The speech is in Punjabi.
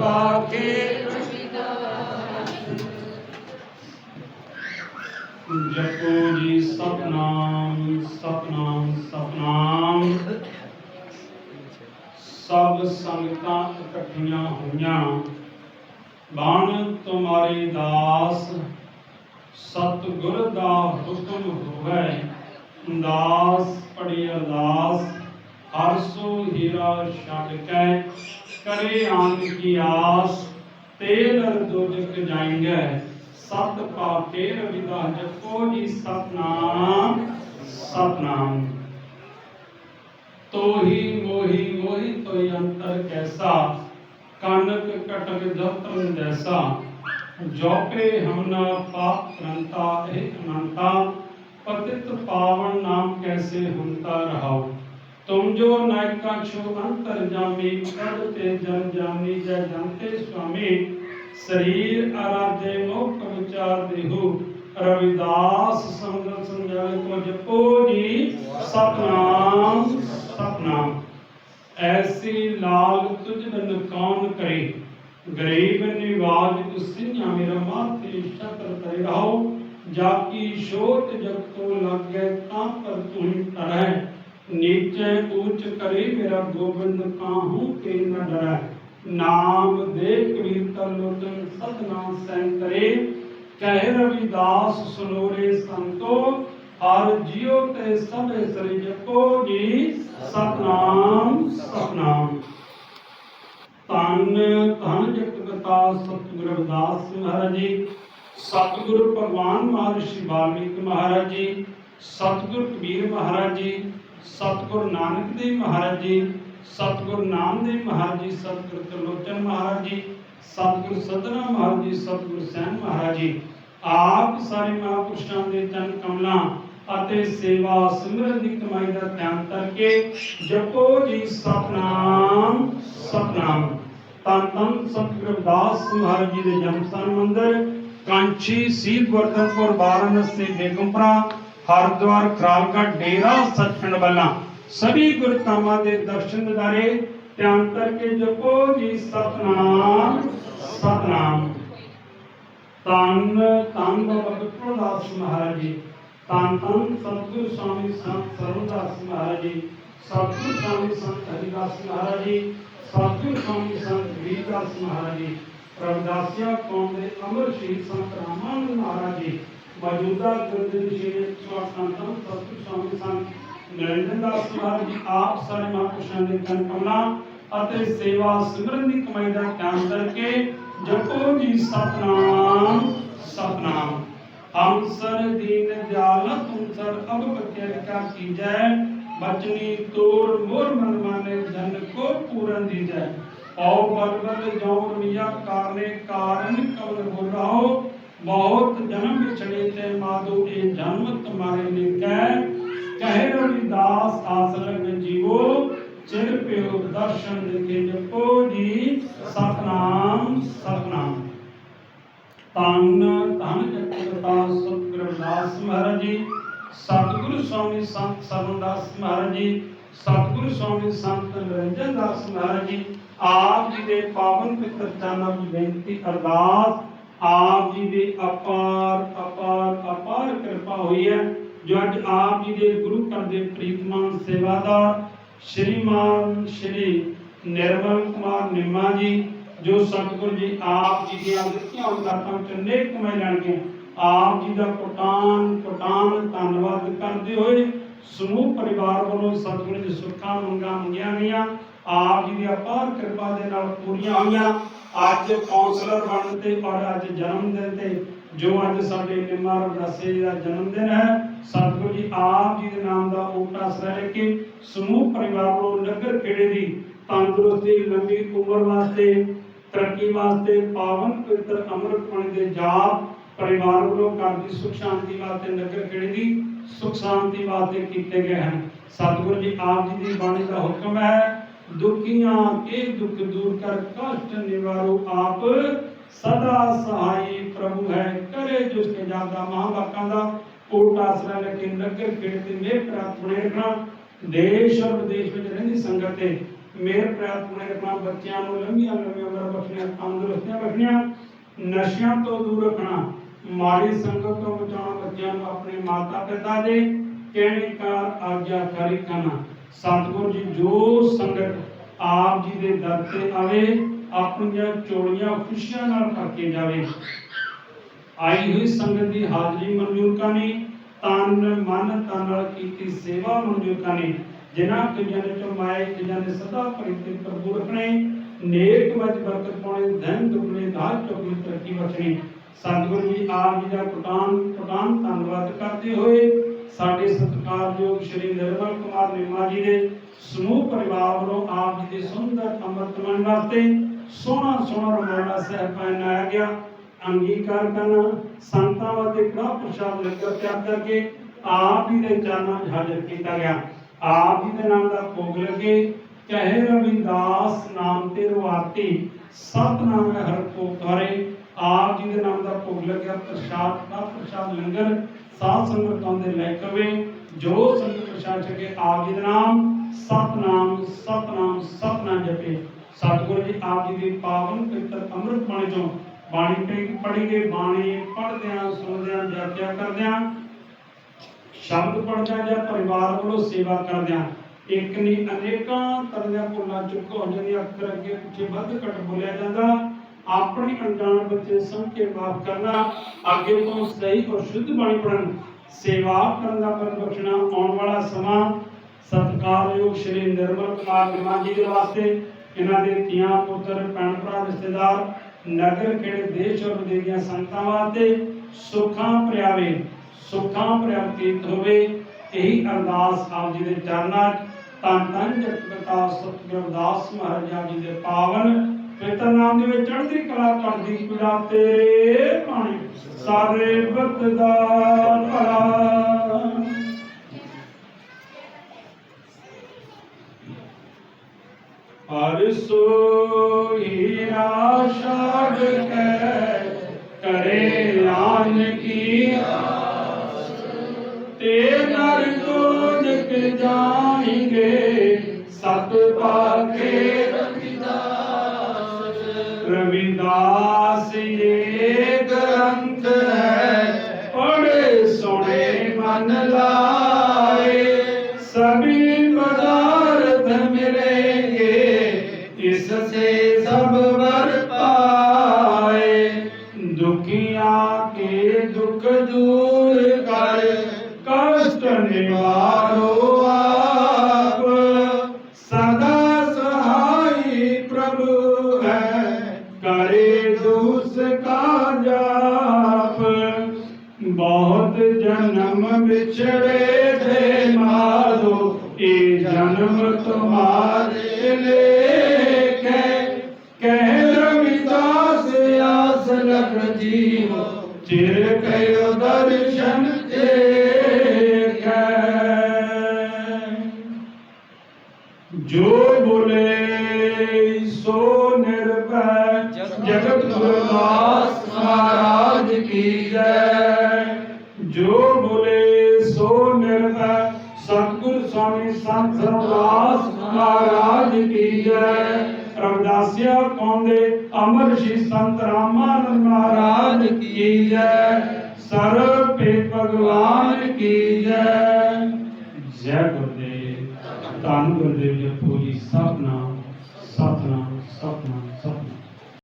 ਪਾਕੇ। ਜਪੋ ਜੀ ਸਤਨਾਮ ਸਤਨਾਮ ਸਤਨਾਮ। ਸਭ ਸੰਗਤਾਂ ਇਕੱਠੀਆਂ ਹੋਈਆਂ। ਬਾਣ ਤੁਮਾਰੇ ਦਾਸ। ਸਤਿਗੁਰ ਦਾ ਹੁਕਮ ਹੋਵੇ। ਦਾਸ ਪੜੀ ਅਰਦਾਸ, ਹਰ ਸੋ ਹੀਰਾ ਛੱਡ ਕੇ ਕਰੇ ਆਨ ਕੀ ਆਸ। ਤੇਲ ਦੁਜਕ ਜਾਏਂਗੇ ਸਤ ਪਾਕੇ ਰਵਿਦਾਸ ਜਪੋ ਜੀ ਸਤਨਾਮ ਸਤਨਾਮ। ਤੋਹੀ ਮੋਹੀ ਮੋਹੀ ਤੋਈ ਅੰਤਰ ਕੈਸਾ, ਕਾਨਕ ਕਟਕ ਦਫਤਰ ਜੈਸਾ। ਜੋਪੇ ਹਮਨਾ ਪਾਪ ਕਰੰਤਾ ਇਹ ਅਨੰਤਾ, ਪਤਿਤ ਪਾਵਨ ਨਾਮ ਕੈਸੇ ਹੁੰਤਾ ਰਹਾਓ ਤੁਮ ਜੋ ਨਾਇਕਾ ਛੋ ਅੰਤਰ ਜਾਮੀ, ਪ੍ਰਭ ਤੇ ਜਨ ਜਾਮੀ, ਜੈ ਜਨਤੇ ਸੁਆਮੀ, ਸਰੀਰ ਆਰਾਧੇ ਮੁਖ ਵਿਚਾਰ ਦੇਹੂ। ਰਵਿਦਾਸ ਸੰਗਤ ਸੰਜਾਲ ਕੋ ਜਪੋ ਜੀ, ਸਤਨਾਮ ਸਤਨਾਮ। ਐਸੀ ਲਾਲ ਤੁਝ ਨਨ ਕੌਣ ਕਰੇ? ਗਰੀਬ ਨਿਵਾਜ ਤੁਸਿਆ ਮੇਰਾ ਮਾਥੇ ਸ਼ਤਰ ਤਰੇ ਰਹੋ। ਜਾ ਕੀ ਸ਼ੋਤ ਜਗ ਤੋ ਲੱਗੇ ਤਾਂ ਪਰ ਤੂੰ ਤਰੈ ਨੀਚੇ ਊਚ ਕਰੇ ਮੇਰਾ ਗੋਬਿੰਦ ਕਾਹੂ ਕੇ ਨ ਡਰੈ। ਨਾਮ ਦੇ ਕਬੀਰ ਤਰ ਲੋਚਨ ਸਤਨਾਮ ਸੈਨ ਕਰੇ। ਕਹਿ ਰਵਿਦਾਸ ਸੁਨੋਰੇ ਸੰਤੋ। ਹਰ ਜਿਉ ਤੇ ਸਭੇ ਸ੍ਰੀ ਜਪੋ ਜੀ। ਸਤਨਾਮ ਸਤਨਾਮ। ਧੰਨ, ਧਨ ਜਗਤਗਤਾ ਸਤਿਗੁਰ ਰਵਿਦਾਸ ਮਹਾਰਾਜ ਜੀ। ਸਤਿਗੁਰ ਭਗਵਾਨ ਮਹਰਸ਼ਿ ਵਾਲਮੀਕ ਮਹਾਰਾਜ ਜੀ, ਸਤਿਗੁਰ ਕਬੀਰ ਮਹਾਰਾਜ ਜੀ, ਸਤਿਗੁਰ ਨਾਨਕ ਦੇਵ ਮਹਾਰਾਜ ਜੀ, ਸਤਿਗੁਰ ਨਾਮਦੇਵ ਮਹਾਰਾਜ ਜੀ, ਸਤਿਗੁਰ ਤਰਲੋਚਨ ਮਹਾਰਾਜ ਜੀ, ਸਤਿਗੁਰ ਸਦਨਾ ਮਹਾਰਾਜ ਜੀ, ਸਤਿਗੁਰ ਸੈਨ ਮਹਾਰਾਜ ਜੀ। ਆਪ ਸਾਰੇ ਮਹਾਂਪੁਰਸ਼ਾਂ ਦੇ ਚੰਨ ਕਮਲਾਂ ਅਤੇ ਸੇਵਾ ਸਿਮਰਨ ਦੀ ਕਮਾਈ ਦਾ ਧਿਆਨ ਕਰਕੇ ਜਪੋ ਜੀ ਸਤਨਾਮ ਸਤਨਾਮ। ਤਾਂ ਤਨ ਸਤਿਗੁਰ ਰਵਿਦਾਸ ਮਹਾਰਾਜ ਜੀ ਦੇ ਜਨਮ ਸਥਾਨ ਮੰਦਰ, ਕਾਂਚੀ ਸੀਤ ਵਰਧਨਪੁਰ ਵਾਰਾਣਸੀ ਬੇਗਮਪੁਰਾ, ਹਰਿਦੁਆਰ, ਖਰਾਲਗੜ੍ਹ, ਡੇਰਾ, ਸੱਚਖੰਡ ਵੱਲਾਂ। ਸਭੀ ਗੁਰਧਾਮਾਂ ਦੇ ਦਰਸ਼ਨ ਦਿਦਾਰੇ, ਧਿਆਨ ਕਰਕੇ ਜਪੋ ਜੀ ਸਤਨਾਮ ਸਤਨਾਮ। ਤਨ ਤਨ ਬਾਬਾ ਵਿਪਰਦਾਸ ਮਹਾਰਾਜ ਜੀ। ਤਨ ਤਨ ਸਤਿਗੁਰ ਸਵਾਮੀ ਸੰਤ ਸਰਵਦਾਸ ਮਹਾਰਾਜ ਜੀ, ਸਤਿਗੁਰ ਸਵਾਮੀ ਸੰਤ ਹਰਿਦਾਸ ਮਹਾਰਾਜ ਜੀ, ਸਤਿਗੁਰ ਸਵਾਮੀ ਸੰਤ ਵੀਰਦਾਸ ਮਹਾਰਾਜ ਜੀ ਰਵਿਦਾਸੀਆ ਕੌਮ ਦੇ ਅਮਰ ਸ਼ਹੀਦ ਸੰਤ ਰਾਮਾਨੰਦ ਮਹਾਰਾਜ ਜੀ, ਮੌਜੂਦਾ ਗੁਰਦਿਨ ਸ਼੍ਰੀ ਸਵਾਸਨ ਸਤਿਗੁਰ ਸਵਾਮੀ ਸੰਤ ਨਰਿੰਦਰ ਦਾਸ ਮਹਾਰਾਜ ਜੀ, ਆਪ ਸਾਰੇ ਮਹਾਂਪੁਰਸ਼ਾਂ ਦੇ ਤਨ ਕਮਲਾਂ ਅਤੇ ਸੇਵਾ ਸਿਮਰਨ ਦੀ ਕਮਾਈ ਦਾ ਧਿਆਨ ਕਰਕੇ ਜਪੋ ਜੀ, ਸਤਨਾਮ ਸਤਨਾਮ। ਹਮ ਸਰ ਦੀਨ ਦਿਆਲ ਤੁਮ ਸਰ ਅਬ ਬਚਰ ਕਾ ਕੀਜੈ, ਬਚਨੀ ਤੋਰ ਮੋਰ ਮਨ ਮਾਨੇ ਜਨ ਕੋ ਪੂਰਨ ਦੀਜੈ। ਔ ਬਲ ਬਲ ਜੋਰ ਮਿਆ ਕਾਰਨੇ ਕਾਰਨ ਕਵਨ ਹੋ ਰਹਾਓ ਬਹੁਤ ਜਨਮ ਵਿਛੜੇ ਤੇ ਮਾਦੋ ਇਹ ਜਨਮ ਤੁਮਾਰੇ ਲਿਖੈ। ਕਹਿ ਰਵਿਦਾਸ ਆਸ ਲਗ ਜੀਵੋ, ਚਿਰ ਪਿਓ ਦਰਸ਼ਨ ਲਿਖੇ ਜਪੋ ਜੀ, ਸਤਨਾਮ ਸਤਨਾਮ। ਤਨ ਧਨ ਜਗਤਾ ਸਤਿਗੁਰ ਰਵਿਦਾਸ ਮਹਾਰਾਜ ਜੀ। ਸਤਿਗੁਰੂ ਸਵਾਮੀ ਸੰਤ ਸਰਵਦਾਸ ਮਹਾਰਾਜ ਜੀ। ਸਤਿਗੁਰੂ ਸਵਾਮੀ ਸੰਤ ਨਿਰੰਜਨ ਦਾਸ ਮਹਾਰਾਜ ਜੀ। ਆਪ ਜੀ ਦੇ ਪਾਵਨ ਪਿਤਰ ਚਰਨਾਂ ਦੀ ਬੇਨਤੀ ਅਰਦਾਸ। ਆਪ ਜੀ ਦੀ ਅਪਾਰ ਅਪਾਰ ਅਪਾਰ ਕਿਰਪਾ ਹੋਈ ਹੈ। ਜੋ ਅੱਜ ਆਪ ਜੀ ਦੇ ਗੁਰੂ ਘਰ ਦੇ ਪ੍ਰੀਤਮਾਨ ਸੇਵਾਦਾਰ, ਸ਼੍ਰੀਮਾਨ ਸ਼੍ਰੀ ਨਿਰਮਲ ਕੁਮਾਰ ਨਿੰਮਾ ਜੀ ਜੋ ਸਤਿਗੁਰੂ ਜੀ ਆਪ ਜੀ ਦੀਆਂ ਦਿੱਤੀਆਂ ਉਦਾਤਾਂ ਚ ਨੇਕ ਕਮਾਈ ਲੈਣਗੇ ਆਪ ਜੀ ਦਾ ਕੋਟਾਨ ਕੋਟਾਨ ਧੰਨਵਾਦ ਕਰਦੇ ਹੋਏ ਸਮੂਹ ਪਰਿਵਾਰ ਵੱਲੋਂ ਸਤਿਗੁਰੂ ਜੀ ਸੁੱਖਾਂ ਮੰਗਾਂ ਮੰਗੀਆਂ ਗਈਆਂ। ਆਪ ਜੀ ਦੀ ਅਪਾਰ ਕਿਰਪਾ ਦੇ ਨਾਲ ਪੂਰੀਆਂ ਹੋਈਆਂ। ਅੱਜ ਕਾਉਂਸਲਰ ਬਣਨ ਤੇ ਔਰ ਅੱਜ ਜਨਮ ਦਿਨ ਤੇ ਜੋ ਅੱਜ ਸਾਡੇ ਨਿਮਾ ਰਵਦਾਸੇ ਦਾ ਜਨਮ ਦਿਨ ਹੈ, ਸਤਿਗੁਰੂ ਜੀ ਆਪ ਜੀ ਦੇ ਨਾਮ ਦਾ ਓਟਾ ਸਹਿ ਕੇ ਸਮੂਹ ਪਰਿਵਾਰ ਨੂੰ ਨਗਰ ਖੇੜੇ ਦੀ ਤੰਦਰੁਸਤੀ, ਲੰਬੀ ਉਮਰ ਵਾਸਤੇ ਤਰੱਕੀ ਵਾਸਤੇ ਪਾਵਨ ਪਵਿੱਤਰ ਅੰਮ੍ਰਿਤ ਪਾਣੀ ਦੇ ਜਾਪ ਪਰਿਵਾਰ ਵੱਲੋਂ ਘਰ ਦੀ ਸੁਖ ਸ਼ਾਂਤੀ ਵਾਸਤੇ ਨਗਰ ਖੇੜੇ ਦੀ ਸੁਖ ਸ਼ਾਂਤੀ ਵਾਸਤੇ ਕੀਤੇ ਗਏ ਹਨ। ਸਤਿਗੁਰੂ ਜੀ ਆਪ ਜੀ ਦੀ ਬਾਣੀ ਦਾ ਹੁਕਮ ਹੈ, ਦੁਖੀਆਂ ਕੇ ਦੁੱਖ ਦੂਰ ਕਰ, ਕਸ਼ਟ ਨਿਵਾਰੋ ਆਪ। ਸਦਾ ਸਹਾਈ ਪ੍ਰਭੂ ਹੈ, ਕਰੇ ਜਿਸ ਕੇ ਜਾਂਦਾ ਮਹਾਂਵਾਕਾਂ ਦਾ ਕੋਟ ਆਸਰਾ ਲੈ ਕੇ ਨਗਰ ਖੇੜ ਤੇ ਮੇਰ ਪ੍ਰਾਪਤ ਰੱਖਣਾ। ਦੇਸ਼ ਔਰ ਵਿਦੇਸ਼ ਵਿੱਚ ਰਹਿੰਦੀ ਸੰਗਤ ਤੇ ਮੇਰ ਪ੍ਰਾਪਤ ਰੱਖਣਾ। ਬੱਚਿਆਂ ਨੂੰ ਲੰਮੀਆਂ ਲੰਮੀਆਂ ਉਮਰਾਂ ਬਖਸ਼ੀਆਂ ਤੰਦਰੁਸਤੀਆਂ ਬਖਸ਼ੀਆਂ ਨਸ਼ਿਆਂ ਤੋਂ ਦੂਰ ਰੱਖਣਾ, ਮਾੜੀ ਸੰਗਤ ਤੋਂ ਬਚਾਉਣਾ ਬੱਚਿਆਂ ਨੂੰ ਆਪਣੇ ਮਾਤਾ ਪਿਤਾ ਦੇ ਕਹਿਣੇ ਕਾਰ ਆਗਿਆਕਾਰੀ ਕਰਨਾ। ਸਤਿਗੁਰੂ ਜੀ, ਜੋ ਸੰਗਤ ਆਪ ਜੀ ਦੇ ਦਰ ਤੇ ਆਵੇ, ਆਪਣੀਆਂ ਚੋਲੀਆਂ ਖੁਸ਼ੀਆਂ ਨਾਲ ਭਰ ਕੇ ਜਾਵੇ। ਆਈ ਹੋਈ ਸੰਗਤ ਦੀ ਹਾਜ਼ਰੀ ਮਨਜ਼ੂਰ ਕਰਨੀ ਤਨ ਮਨ ਤਨ ਨਾਲ ਕੀਤੀ ਸੇਵਾ ਮਨਜ਼ੂਰ ਕਰਨੀ, ਜਿਨ੍ਹਾਂ ਕਈਆਂ ਨੇ ਚਮਾਏ, ਕਈਆਂ ਨੇ ਸਦਾ ਪ੍ਰੀਤੀ ਪ੍ਰਭੂ ਰੱਖਣੇ ਨੇਕ ਵਜ ਬਰਕਤ ਪਾਉਣੇ ਧਨ ਦੁਗਣੇ ਦਾਲ ਚੌਕੀ ਤਰੱਕੀ ਬਖਸ਼ਣੀ। ਸਤਿਗੁਰੂ ਜੀ, ਆਪ ਜੀ ਦਾ ਪ੍ਰਦਾਨ ਪ੍ਰਦਾਨ ਧੰਨਵਾਦ ਕਰਦੇ ਹੋਏ ਸਾਡੇ ਸਤਿਕਾਰਯੋਗ ਸ਼੍ਰੀ ਨਿਰਮਲ ਕੁਮਾਰ ਨਿਮਾ ਜੀ ਦੇ ਸਮੂਹ ਪਰਿਵਾਰ ਵੱਲੋਂ ਆਪ ਜੀ ਦੇ ਸੁੰਦਰ ਅੰਮ੍ਰਿਤ ਵਾਸਤੇ ਸੋਹਣਾ ਸੋਹਣਾ ਰਮਾਨਾ ਸਾਹਿਬ ਪਹਿਨਾਇਆ ਗਿਆ। ਅੰਗੀਕਾਰ ਕਰਨਾ, ਸੰਤਾਂ ਵਾਸਤੇ ਕੜਾ ਪ੍ਰਸ਼ਾਦ ਲੰਗਰ ਤਿਆਰ ਕਰਕੇ ਆਪ ਜੀ ਦੇ ਚਰਨਾਂ 'ਚ ਹਾਜ਼ਰ ਕੀਤਾ ਗਿਆ। ਆਪ ਜੀ ਦੇ ਨਾਮ ਦਾ ਭੋਗ ਲੱਗੇ ਕਹੇ ਰਵਿਦਾਸ ਨਾਮ ਤੇ ਰਵਾਤੀ ਸਤਨਾਮ ਹਰ ਕੋ ਕਰੇ ਆਪ ਜੀ ਦੇ ਨਾਮ ਦਾ ਭੋਗ ਲੱਗਿਆ, ਪ੍ਰਸ਼ਾਦ ਦਾ ਪ੍ਰਸ਼ਾਦ ਲੰਗਰ, ਸਾਧ ਸੰਗਤਾਂ ਦੇ ਲੈ ਕਵੇ ਜੋ ਸੰਗਤ ਪ੍ਰਸ਼ਾਦ ਛਕੇ ਆਪ ਜੀ ਦੇ ਨਾਮ ਸਤਨਾਮ ਸਤਨਾਮ ਸਤਨਾਮ ਜਪੇ। ਸਤਿਗੁਰੂ ਜੀ, ਆਪ ਜੀ ਦੀ ਪਾਵਨ ਪਵਿੱਤਰ ਅੰਮ੍ਰਿਤ ਬਾਣੀ ਚੋਂ ਬਾਣੀ ਪੜ੍ਹੀ ਗਏ, ਬਾਣੀ ਪੜ੍ਹਦਿਆਂ, ਸੁਣਦਿਆਂ ਜਾਪਿਆ ਕਰਦਿਆਂ, ਸ਼ਬਦ ਪੜ੍ਹਦਿਆਂ ਜਾਂ ਪਰਿਵਾਰ ਵੱਲੋਂ ਸੇਵਾ ਕਰਦਿਆਂ ਇੱਕ ਨਹੀਂ ਅਨੇਕਾਂ ਤਰ੍ਹਾਂ ਦੀਆਂ ਭੁੱਲਾਂ ਚੁੱਕ ਹੋ ਜਾਂਦੀਆਂ ਅੱਖਰ ਅੱਗੇ ਪਿੱਛੇ ਵੱਧ ਘੱਟ ਬੋਲਿਆ ਜਾਂਦਾ, ਆਪਣੀ ਅਣਜਾਣ ਬੱਚੇ ਸਮਝ ਕੇ ਮਾਫ ਕਰਨਾ, ਅੱਗੇ ਤੋਂ ਸਹੀ ਔਰ ਸ਼ੁੱਧ ਬਾਣੀ ਪੜਨ ਸੇਵਾ ਕਰਨ ਦਾ ਬਲ ਬਖਸ਼ਣਾ, ਆਉਣ ਵਾਲਾ ਸਮਾਂ, ਸਤਿਕਾਰਯੋਗ ਸ਼੍ਰੀ ਨਿਰਮਲ ਕੁਮਾਰ ਨਿਮਾਨ ਜੀ ਦੇ ਵਾਸਤੇ, ਇਹਨਾਂ ਦੇ ਧੀਆਂ, ਪੁੱਤਰ, ਭੈਣ ਭਰਾ, ਰਿਸ਼ਤੇਦਾਰ, ਨਗਰ, ਖੇੜੇ, ਦੇਸ਼ ਔਰ ਵਿਦੇਸ਼ ਦੀਆਂ ਸੰਗਤਾਂ ਵਾਸਤੇ ਸੁੱਖਾਂ ਭਰਿਆਵੇ ਸੁੱਖਾਂ ਪ੍ਰਾਪਤੀਤ ਹੋਵੇ, ਇਹੀ ਅਰਦਾਸ ਆਪ ਜੀ ਦੇ ਚਰਨਾਂ 'ਚ ਧੰਨ ਧੰਨ ਜਗਤਪਤਾ ਸਤਿਗੁਰੂ ਦਾਸ ਮਹਾਰਾਜ ਜੀ ਦੇ ਪਾਵਨ ਪਵਿੱਤਰ ਨਾਮ ਦੇ ਵਿੱਚ ਚੜ੍ਹਦੀ ਕਲਾ ਕਰਦੀ ਪੀੜਾ ਤੇਰੇ ਪਾਣੀ ਸਾਰੇ ਬਤ ਦਾ ਭਲਾ ਹਰ ਸੋਈ ਆਸ਼ਾ ਕਰੇ ਆਨ ਤੋਂ ਜਗ ਜਾਏਂਗੇ ਸਤ ਪਾਖੇ ਰਵਿਦਾਸ ਇਹ ਗ੍ਰੰਥ ਹੈ ਪੜੇ ਸੁਣੇ ਮਨ ਲਾਏ ਸਭੀ ਪਦਾਰਥ ਮਿਲेंगे ਇਸ ਸੇ ਸਭ ਵਰ ਪਾਏ ਦੁਖੀਆਂ ਕੇ ਦੁਖ ਦੂਰ ਇਹ ਜਨਮ ਤੁਮਾਰੇ ਲੇਖੇ ਕਹਿ ਰਵਿਦਾਸ ਆਸ ਲਖ ਜੀਵ ਚਿਰ ਕਯੋ ਦਰਸ਼ਨ ਦੇਖੈ ਜੋ ਬੋਲੇ ਸੋ ਨਿਰਭੈ ਜਗਤ ਗੁਰਦਾਸ ਮਹਾਰਾਜ ਕੀ ਜੈ ਜੋ ਸੰਤ ਰਮਦਾਸ ਮਹਾਰਾਜ ਕੀ ਜੈ। ਰਮਦਾਸਿਆ ਕੌਂਦੇ, ਅਮਰ ਸ਼੍ਰੀ ਸੰਤ ਰਾਮਾਨੰਦ ਮਹਾਰਾਜ ਕੀ ਜੈ। ਸਰਬ ਪੇ ਭਗਵਾਨ ਕੀ ਜੈ। ਜੈ ਗੁਰਦੇਵ, ਧੰਨ ਗੁਰਦੇਵ ਜਪੋ ਜੀ ਸਤਨਾਮ ਸਤਨਾਮ ਸਤਨਾਮ।